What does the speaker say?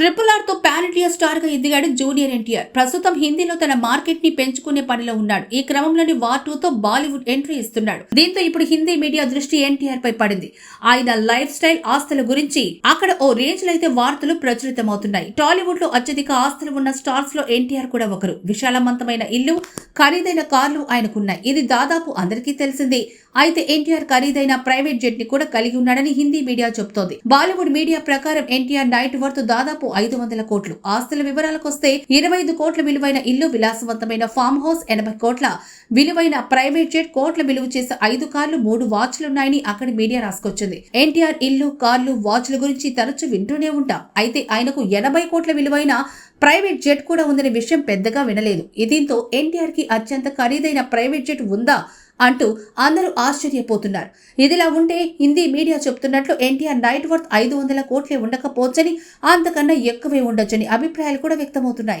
Triple ఆర్తో pan India స్టార్గా ఎదిగాడు junior NTR. ప్రస్తుతం హిందీలో తన మార్కెట్ని పెంచుకునే పనిలో ఉన్నాడు. ఈ క్రమంలోని వార్ టూ తో బాలీవుడ్ ఎంట్రీ ఇస్తున్నాడు. దీంతో ఇప్పుడు హిందీ మీడియా దృష్టి ఎన్టీఆర్ పై పడింది. ఆయన లైఫ్ స్టైల్ ఆస్తుల గురించి అక్కడ ఓ రేంజ్లో అయితే వార్తలు ప్రచురితమవుతున్నాయి. టాలీవుడ్లో అత్యధిక ఆస్తులు ఉన్న స్టార్స్లో ఎన్టీఆర్ కూడా ఒకరు. విశాలవంతమైన ఇల్లు ఖరీదైన కార్లు ఆయనకున్నాయి. ఇది దాదాపు అందరికీ తెలిసిందే. అయితే ఎన్టీఆర్ ఖరీదైన ప్రైవేట్ జెట్ని కూడా కలిగి ఉన్నాడని హిందీ మీడియా చెబుతోంది బాలీవుడ్ మీడియా ప్రకారం ఎన్టీఆర్ నైట్ వర్త్ దాదాపు ఐదు వందల కోట్లు. ఆస్తుల వివరాలకు వస్తే ఇరవై ఐదు కోట్ల విలువైన ఇల్లు విలాసవంతమైన ఫామ్ హౌస్ ఎనభై కోట్ల విలువైన ప్రైవేట్ జెట్ కోట్ల విలువ చేసే ఐదు కార్లు మూడు వాచ్లున్నాయని అక్కడ మీడియా రాసుకొచ్చింది. ఎన్టీఆర్ ఇల్లు కార్లు వాచ్ల గురించి తరచూ వింటూనే ఉంటాం. అయితే ఆయనకు ఎనభై కోట్ల విలువైన ప్రైవేట్ జెట్ కూడా ఉందనే విషయం పెద్దగా వినలేదు. దీంతో ఎన్టీఆర్కి అత్యంత ఖరీదైన ప్రైవేట్ జెట్ ఉందా అంటూ అందరూ ఆశ్చర్యపోతున్నారు. ఇదిలా ఉంటే హిందీ మీడియా చెప్తున్నట్లు ఎన్టీఆర్ నైట్ వర్త్ ఐదు వందల కోట్లే ఉండకపోవచ్చని అంతకన్నా ఎక్కువే ఉండొచ్చని అభిప్రాయాలు కూడా వ్యక్తమవుతున్నాయి.